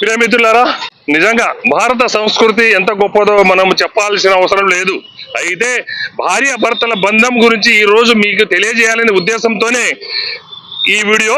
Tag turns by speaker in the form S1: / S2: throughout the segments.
S1: ప్రియమిత్రులారా నిజంగా భారత సంస్కృతి ఎంత గొప్పదో మనం చెప్పాల్సిన అవసరం లేదు. అయితే భార్య భర్తల బంధం గురించి ఈ రోజు మీకు తెలియజేయాలనే ఉద్దేశంతోనే ఈ వీడియో.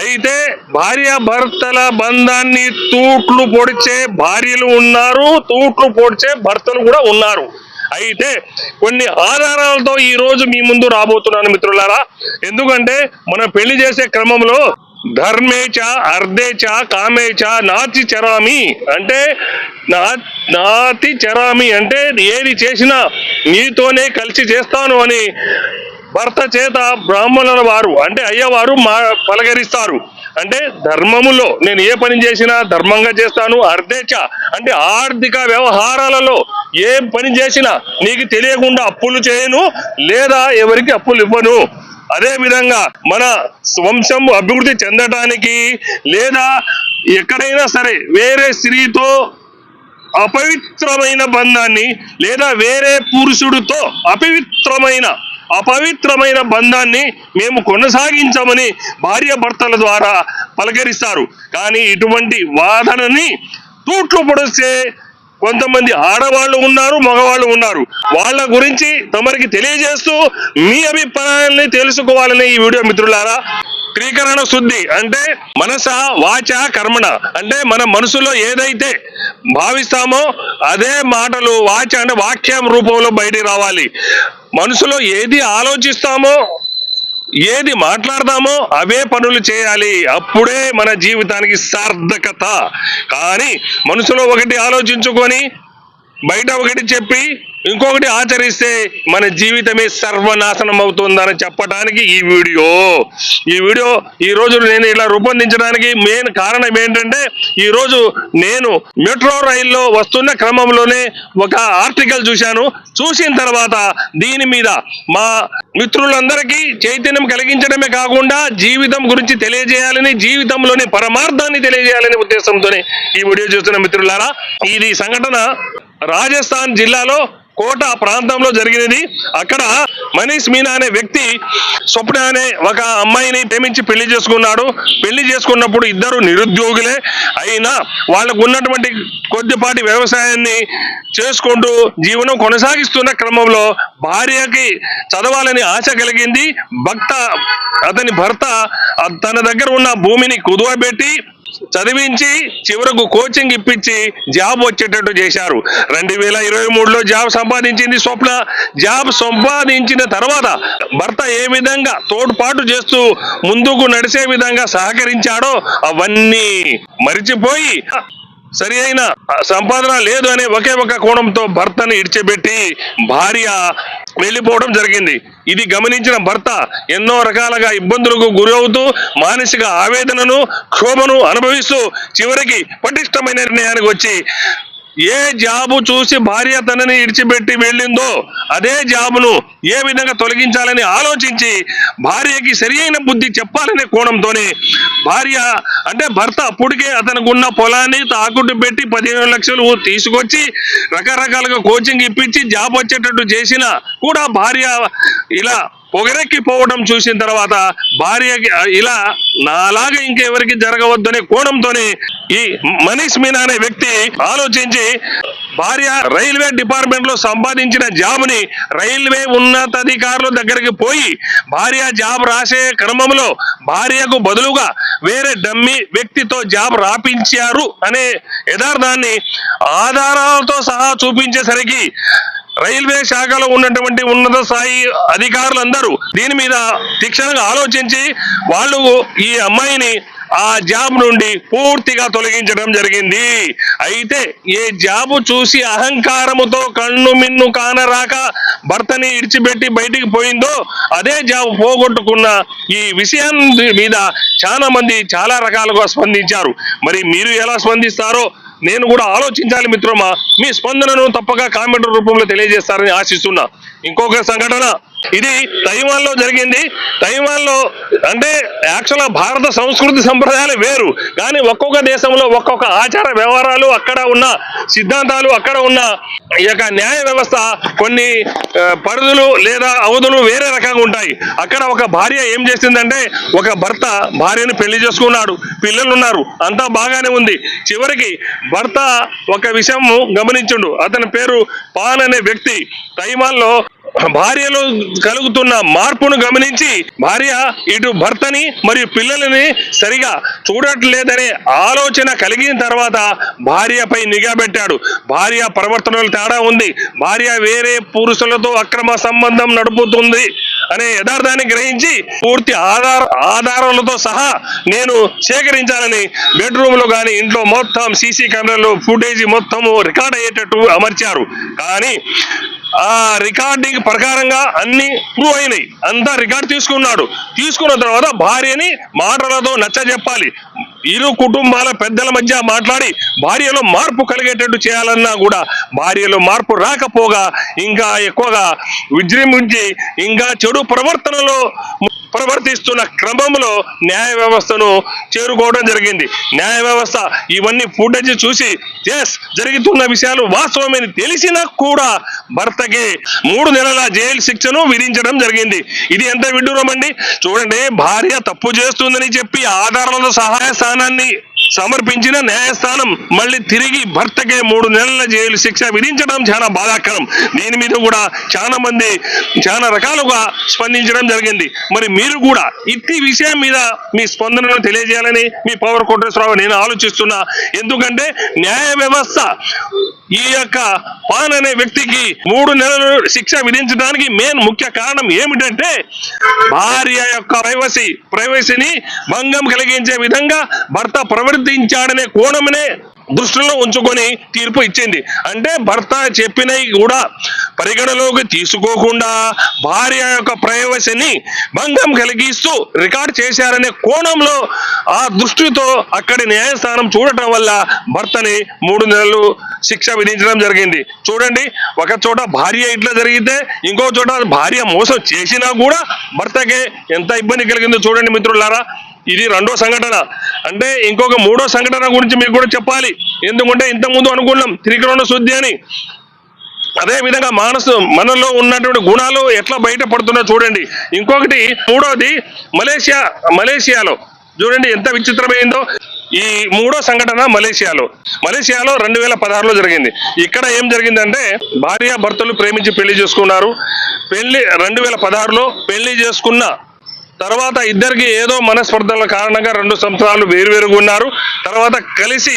S1: అయితే భార్య భర్తల బంధాన్ని తూట్లు పొడిచే భార్యలు ఉన్నారు తూట్లు పొడిచే భర్తలు కూడా ఉన్నారు. అయితే కొన్ని ఆధారాలతో ఈ రోజు మీ ముందు రాబోతున్నాను మిత్రులారా. ఎందుకంటే మనం పెళ్ళి చేసే క్రమంలో ధర్మేచ అర్ధేచ కామేచ నాతి చరామి అంటే నా నాతి చరామి అంటే ఏది చేసినా నీతోనే కలిసి చేస్తాను అని భర్త చేత బ్రాహ్మణుల వారు అంటే అయ్యవారు మా పలకరిస్తారు. అంటే ధర్మములో నేను ఏ పని చేసినా ధర్మంగా చేస్తాను అర్ధేచ అంటే ఆర్థిక వ్యవహారాలలో ఏ పని చేసినా నీకు తెలియకుండా అప్పులు చేయను లేదా ఎవరికి అప్పులు ఇవ్వను. అదే విధంగా మన వంశం అభివృద్ధి చెందటానికి లేదా ఎక్కడైనా సరే వేరే స్త్రీతో అపవిత్రమైన బంధాన్ని లేదా వేరే పురుషుడితో అపవిత్రమైన అపవిత్రమైన బంధాన్ని మేము కొనసాగించమని భార్య భర్తల ద్వారా పలకరిస్తారు. కానీ ఇటువంటి వాదనని తూట్లు పొడిస్తే కొంతమంది ఆడవాళ్ళు ఉన్నారు మగవాళ్ళు ఉన్నారు. వాళ్ళ గురించి తమరికి తెలియజేస్తూ మీ అభిప్రాయాల్ని తెలుసుకోవాలని ఈ వీడియో మిత్రులారా. త్రీకరణ శుద్ధి అంటే మనస వాచ కర్మణ అంటే మన మనసులో ఏదైతే భావిస్తామో అదే మాటలు వాచ అంటే వాక్యం రూపంలో బయటికి రావాలి. మనసులో ఏది ఆలోచిస్తామో ఏది మాట్లాడదామో అవే పనులు చేయాలి. అప్పుడే మన జీవితానికి సార్థకత. కానీ మనసులో ఒకటి ఆలోచించుకొని బయట ఒకటి చెప్పి ఇంకొకటి ఆచరిస్తే మన జీవితమే సర్వనాశనం అవుతుందని చెప్పడానికి ఈ వీడియో. ఈ వీడియో ఈ రోజు నేను ఇలా రూపొందించడానికి మెయిన్ కారణం ఏంటంటే ఈరోజు నేను మెట్రో రైల్లో వస్తున్న క్రమంలోనే ఒక ఆర్టికల్ చూశాను. చూసిన తర్వాత దీని మీద మా మిత్రులందరికీ చైతన్యం కలిగించడమే కాకుండా జీవితం గురించి తెలియజేయాలని జీవితంలోని పరమార్థాన్ని తెలియజేయాలనే ఉద్దేశంతోనే ఈ వీడియో చూస్తున్న మిత్రులారా ఇది సంఘటన రాజస్థాన్ జిల్లాలో కోట ప్రాంతంలో జరిగినది. అక్కడ మనీష్ మీనా అనే వ్యక్తి స్వప్న అనే ఒక అమ్మాయిని ప్రేమించి పెళ్ళి చేసుకున్నాడు. పెళ్ళి చేసుకున్నప్పుడు ఇద్దరు నిరుద్యోగులే. అయినా వాళ్ళకు ఉన్నటువంటి కొద్దిపాటి వ్యవసాయాన్ని చేసుకుంటూ జీవనం కొనసాగిస్తున్న క్రమంలో భార్యకి చదవాలని ఆశ కలిగింది. భక్త అతని భర్త తన దగ్గర ఉన్న భూమిని కుదువబెట్టి చదివించి చివరకు కోచింగ్ ఇప్పించి జాబ్ వచ్చేటట్టు చేశారు. రెండు వేల ఇరవై మూడులో జాబ్ సంపాదించింది స్వప్న. జాబ్ సంపాదించిన తర్వాత భర్త ఏ విధంగా తోడ్పాటు చేస్తూ ముందుకు నడిచే విధంగా సహకరించాడో అవన్నీ మరిచిపోయి సరి అయిన సంపాదన లేదు అనే ఒకే ఒక కోణంతో భర్తను ఇడిచిపెట్టి భార్య వెళ్ళిపోవడం జరిగింది. ఇది గమనించిన భర్త ఎన్నో రకాలుగా ఇబ్బందులకు గురవుతూ మానసిక ఆవేదనను క్షోభను అనుభవిస్తూ చివరికి పటిష్టమైన నిర్ణయానికి వచ్చి ఏ జాబు చూసి భార్య తనని ఇడిచిపెట్టి వెళ్ళిందో అదే జాబును ఏ విధంగా తొలగించాలని ఆలోచించి భార్యకి సరియైన బుద్ధి చెప్పాలనే కోణంతోనే భార్య అంటే భర్త అప్పటికే అతనికి ఉన్న పొలాన్ని తాకుట్టు పెట్టి పదిహేను లక్షలు తీసుకొచ్చి రకరకాలుగా కోచింగ్ ఇప్పించి జాబ్ వచ్చేటట్టు చేసిన కూడా భార్య ఇలా పొగరెక్కి పోవడం చూసిన తర్వాత భార్యకి ఇలా నాలాగా ఇంకెవరికి జరగవద్దనే కోణంతోనే ఈ మనీష్ మీనా అనే వ్యక్తి ఆలోచించి భార్య రైల్వే డిపార్ట్మెంట్లో సంపాదించిన జాబ్ని రైల్వే ఉన్నతాధికారుల దగ్గరికి పోయి భార్య జాబ్ రాసే క్రమంలో భార్యకు బదులుగా వేరే డమ్మి వ్యక్తితో జాబ్ రాపించారు అనే యథార్థాన్ని ఆధారాలతో సహా చూపించేసరికి రైల్వే శాఖలో ఉన్నటువంటి ఉన్నత స్థాయి అధికారులందరూ దీని మీద తీక్షణంగా ఆలోచించి వాళ్ళు ఈ అమ్మాయిని ఆ జాబ్ నుండి పూర్తిగా తొలగించడం జరిగింది. అయితే ఏ జాబు చూసి అహంకారముతో కన్ను మిన్ను కానరాక భర్తని ఇడిచిపెట్టి బయటికి పోయిందో అదే జాబ్ పోగొట్టుకున్న ఈ విషయం మీద చాలా మంది చాలా రకాలుగా స్పందించారు. మరి మీరు ఎలా స్పందిస్తారో నేను కూడా ఆలోచించాలి మిత్రమా. మీ స్పందనను తప్పక కామెంట్ రూపంలో తెలియజేస్తారని ఆశిస్తున్నా. ఇంకొక సంఘటన. ఇది తైవాన్లో జరిగింది. తైవాన్లో అంటే యాక్చువల్ భారత సంస్కృతి సంప్రదాయాలు వేరు. కానీ ఒక్కొక్క దేశంలో ఒక్కొక్క ఆచార వ్యవహారాలు అక్కడ ఉన్న సిద్ధాంతాలు అక్కడ ఉన్న ఈ యొక్క న్యాయ వ్యవస్థ కొన్ని పరిధులు లేదా అవధులు వేరే రకంగా ఉంటాయి. అక్కడ ఒక భార్య ఏం చేసిందంటే ఒక భర్త భార్యను పెళ్ళి చేసుకున్నాడు. పిల్లలు ఉన్నారు అంతా బాగానే ఉంది. చివరికి భర్త ఒక విషయం గమనించుండు. అతని పేరు పాన్ అనే వ్యక్తి. తైమాల్లో భార్యలో కలుగుతున్న మార్పును గమనించి భార్య ఇటు భర్తని మరియు పిల్లలని సరిగా చూడట్లేదనే ఆలోచన కలిగిన తర్వాత భార్యపై నిఘా పెట్టాడు. భార్య ప్రవర్తనలో తేడా ఉంది. భార్య వేరే పురుషులతో అక్రమ సంబంధం నడుపుతుంది అనే యథార్థాన్ని గ్రహించి పూర్తి ఆధార ఆధారాలతో సహా నేను సేకరించాలని బెడ్రూమ్లో కానీ ఇంట్లో మొత్తం సీసీ కెమెరాలు ఫుటేజ్ మొత్తము రికార్డ్ అయ్యేటట్టు అమర్చారు. కానీ ఆ రికార్డింగ్ ప్రకారంగా అన్ని ప్రూవ్ అయినాయి. అంతా రికార్డ్ తీసుకున్నాడు. తీసుకున్న తర్వాత భార్యని మాటలతో నచ్చ చెప్పాలి ఇరు కుటుంబాల పెద్దల మధ్య మాట్లాడి భార్యలో మార్పు కలిగేటట్టు చేయాలన్నా కూడా భార్యలో మార్పు రాకపోగా ఇంకా ఎక్కువగా విజృంభించి ఇంకా చెడు ప్రవర్తనలో ప్రవర్తిస్తున్న క్రమంలో న్యాయ వ్యవస్థను చేరుకోవడం జరిగింది. న్యాయ వ్యవస్థ ఇవన్నీ ఫుటేజ్ చూసి ఎస్ జరుగుతున్న విషయాలు వాస్తవమని తెలిసినా కూడా భర్తకి మూడు నెలల జైలు శిక్షను విధించడం జరిగింది. ఇది ఎంత విడ్డూరం అండి? చూడండి భార్య తప్పు చేస్తుందని చెప్పి ఆధారాలతో సహాయం స్థానాన్ని సమర్పించిన న్యాయస్థానం మళ్ళీ తిరిగి భర్తకే మూడు నెలల జైలు శిక్ష విధించడం చాలా బాధాకరం. దీని మీద కూడా చాలా మంది చాలా రకాలుగా స్పందించడం జరిగింది. మరి మీరు కూడా ఇట్టి విషయం మీద మీ స్పందనను తెలియజేయాలని మీ పవర్ కోటేశ్వరరావు నేను ఆలోచిస్తున్నా. ఎందుకంటే న్యాయ వ్యవస్థ ఈ యొక్క పాన్ అనే వ్యక్తికి మూడు నెలలు శిక్ష విధించడానికి మెయిన్ ముఖ్య కారణం ఏమిటంటే భార్య యొక్క ప్రైవసీ ప్రైవసీని భంగం కలిగించే విధంగా భర్త ప్రవర్తించాడనే కోణమునే దృష్టిలో ఉంచుకొని తీర్పు ఇచ్చింది. అంటే భర్త చెప్పినవి కూడా పరిగణలోకి తీసుకోకుండా భార్య యొక్క ప్రైవసీని భంగం కలిగిస్తూ రికార్డ్ చేశారనే కోణంలో ఆ దృష్టితో అక్కడి న్యాయస్థానం చూడటం వల్ల భర్తని మూడు నెలలు శిక్ష విధించడం జరిగింది. చూడండి ఒక చోట భార్య ఇట్లా జరిగితే ఇంకో చోట భార్య మోసం చేసినా కూడా భర్తకే ఎంత ఇబ్బంది కలిగిందో చూడండి మిత్రులారా. ఇది రెండో సంఘటన. అంటే ఇంకొక మూడో సంఘటన గురించి మీకు కూడా చెప్పాలి. ఎందుకంటే ఇంతకుముందు అనుకున్నాం త్రికరణ శుద్ధి అని. అదేవిధంగా మానసు మనలో ఉన్నటువంటి గుణాలు ఎట్లా బయటపడుతున్నా చూడండి. ఇంకొకటి మూడోది మలేషియా మలేషియాలో. చూడండి ఎంత విచిత్రమైందో. ఈ మూడో సంఘటన మలేషియాలో. మలేషియాలో రెండు వేల పదహారులో జరిగింది. ఇక్కడ ఏం జరిగిందంటే భార్య భర్తలు ప్రేమించి పెళ్ళి చేసుకున్నారు. పెళ్ళి రెండు వేల పదహారులో పెళ్ళి చేసుకున్న తర్వాత ఇద్దరికి ఏదో మనస్పర్ధల కారణంగా రెండు సంవత్సరాలు వేరువేరుగా ఉన్నారు. తర్వాత కలిసి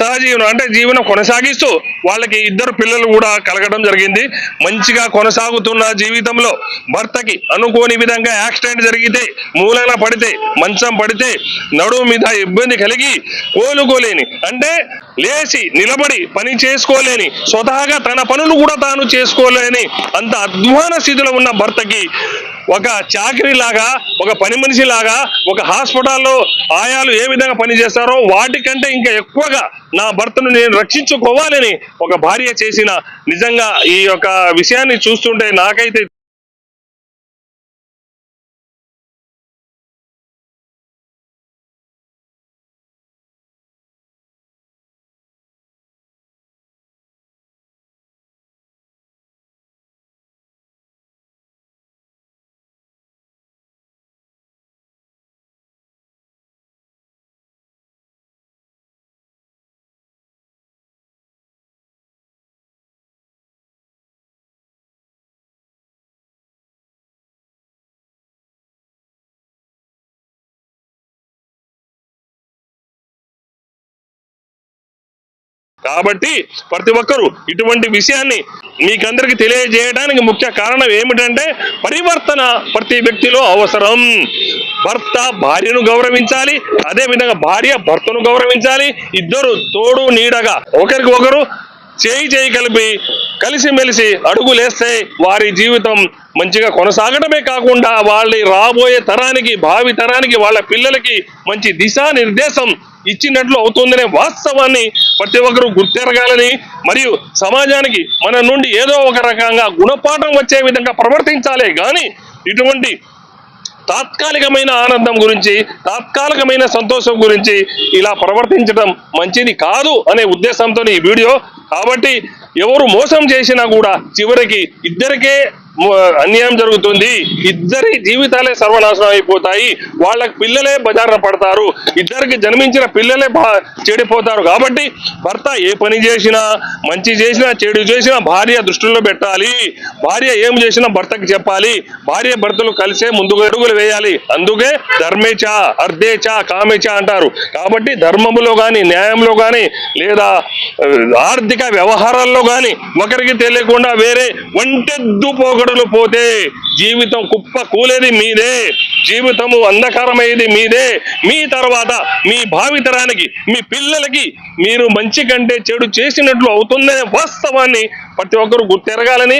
S1: సహజీవనం అంటే జీవనం కొనసాగిస్తూ వాళ్ళకి ఇద్దరు పిల్లలు కూడా కలగడం జరిగింది. మంచిగా కొనసాగుతున్న జీవితంలో భర్తకి అనుకోని విధంగా యాక్సిడెంట్ జరిగితే మూలన పడితే మంచం పడితే నడుము మీద ఇబ్బంది కలిగి కోలుకోలేని అంటే లేచి నిలబడి పని చేసుకోలేని స్వతహాగా తన పనులు కూడా తాను చేసుకోలేని అంత అధ్వాన స్థితిలో ఉన్న భర్తకి ఒక చాకరీ లాగా ఒక పని మనిషి లాగా ఒక హాస్పిటల్లో ఆయాలు ఏ విధంగా పనిచేస్తారో వాటికంటే ఇంకా ఎక్కువగా నా భర్తను నేను రక్షించుకోవాలని ఒక భార్య చేసిన నిజంగా ఈ యొక్క విషయాన్ని చూస్తుంటే నాకైతే కాబట్టి ప్రతి ఒక్కరూ ఇటువంటి విషయాన్ని మీకందరికి తెలియజేయడానికి ముఖ్య కారణం ఏమిటంటే పరివర్తన ప్రతి వ్యక్తిలో అవసరం. భర్త భార్యను గౌరవించాలి అదే విధంగా భార్య భర్తను గౌరవించాలి ఇద్దరు తోడు నీడగా ఒకరికి ఒకరు చేయి చేయి కలిపి కలిసిమెలిసి అడుగులేస్తే వారి జీవితం మంచిగా కొనసాగడమే కాకుండా వాళ్ళ రాబోయే తరానికి భావి తరానికి వాళ్ళ పిల్లలకి మంచి దిశానిర్దేశం ఇచ్చినట్లు అవుతుందనే వాస్తవాన్ని ప్రతి ఒక్కరూ గుర్తెరగాలని మరియు సమాజానికి మన నుండి ఏదో ఒక రకంగా గుణపాఠం వచ్చే విధంగా ప్రవర్తించాలే కానీ ఇటువంటి తాత్కాలికమైన ఆనందం గురించి తాత్కాలికమైన సంతోషం గురించి ఇలా ప్రవర్తించడం మంచిది కాదు అనే ఉద్దేశంతో ఈ వీడియో. కాబట్టి ఎవరు మోసం చేసినా కూడా చివరికి ఇద్దరికే అన్యాయం జరుగుతుంది. ఇద్దరి జీవితాలే సర్వనాశనం అయిపోతాయి. వాళ్ళకి పిల్లలే బజారున పడతారు. ఇద్దరికి జన్మించిన పిల్లలే చెడిపోతారు. కాబట్టి భర్త ఏ పని చేసినా మంచి చేసినా చెడు చేసినా భార్య దృష్టిలో పెట్టాలి. భార్య ఏం చేసినా భర్తకి చెప్పాలి. భార్య భర్తలు కలిసే ముందుకు అడుగులు వేయాలి. అందుకే ధర్మేచ అర్ధేచ కామేచ అంటారు. కాబట్టి ధర్మములో కానీ న్యాయంలో కానీ లేదా ఆర్థిక వ్యవహారాల్లో కానీ ఒకరికి తెలియకుండా వేరే వంటెద్దు ఒంటెద్దు పోగడులు పోతే జీవితం కుప్ప కూలేది మీదే జీవితము అంధకారమయ్యేది మీదే. మీ తర్వాత మీ భావితరానికి మీ పిల్లలకి మీరు మంచి కంటే చెడు చేసినట్లు అవుతుందనే వాస్తవాన్ని ప్రతి ఒక్కరు గుర్తెరగాలని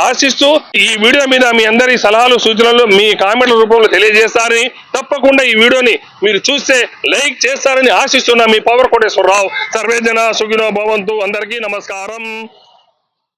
S1: ఆశిస్తూ ఈ వీడియో మీద మీ అందరి సలహాలు సూచనలు మీ కామెంట్ల రూపంలో తెలియజేస్తారని తప్పకుండా ఈ వీడియోని మీరు చూస్తే లైక్ చేస్తారని ఆశిస్తున్న మీ పవర్ కోటేశ్వరరావు. సర్వేజన సుఖినో భవంతు. అందరికీ నమస్కారం.